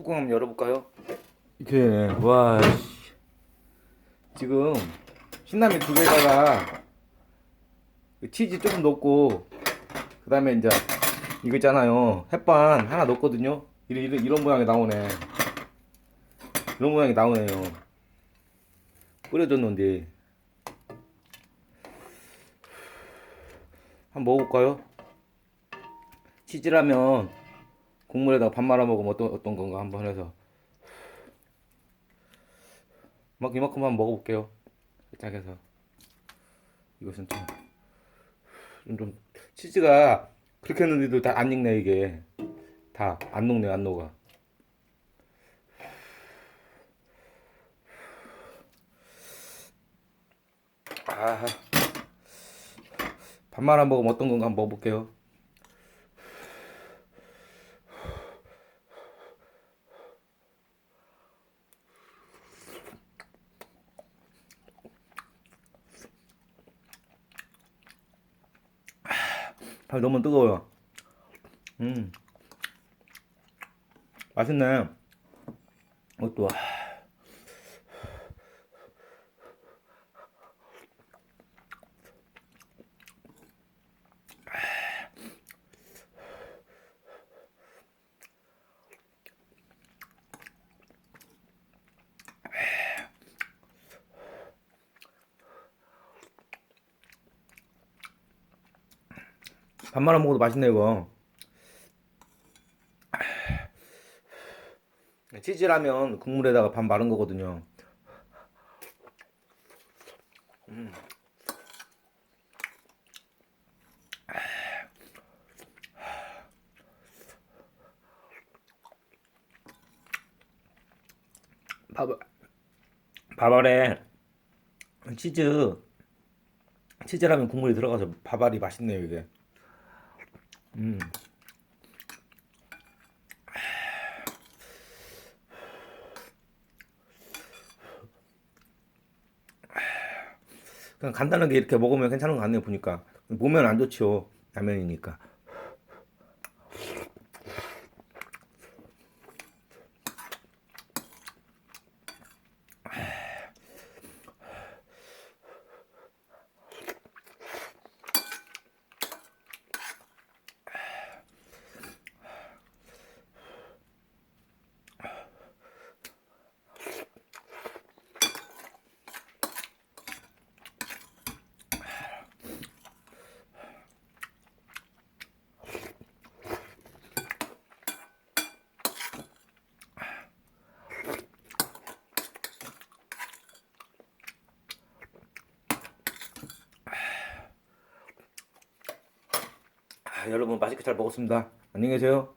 뚜껑 한번 열어볼까요? 이렇게 와 씨. 지금 신라면 두 개에다가 그 치즈 조금 넣고 그 다음에 이제 이거 있잖아요 햇반 하나 넣었거든요 이런, 이런, 이런 모양이 나오네 이런 모양이 나오네요 끓여줬는데 한번 먹어볼까요? 치즈라면 국물에다가 밥 말아 먹으면 어떤, 어떤 건가 한번 해서. 막 이만큼 한번 먹어볼게요. 살짝 해서. 이것은 좀, 좀, 좀 치즈가 그렇게 했는데도 다 안 익네 이게. 다 안 녹네 안 녹아. 아, 밥 말아 먹으면 어떤 건가 한번 먹어볼게요 밥 너무 뜨거워요. 음. 맛있네. 이것도. 밥 말아 먹어도 맛있네 이거. 치즈라면 국물에다가 밥 마른 거거든요. 음. 밥, 밥알에 치즈 치즈라면 국물이 들어가서 밥알이 맛있네요 이게. 음. 그냥 간단하게 이렇게 먹으면 괜찮은 것 같네요 보니까 몸에는 안 좋죠 라면이니까 여러분 맛있게 잘 먹었습니다. 안녕히 계세요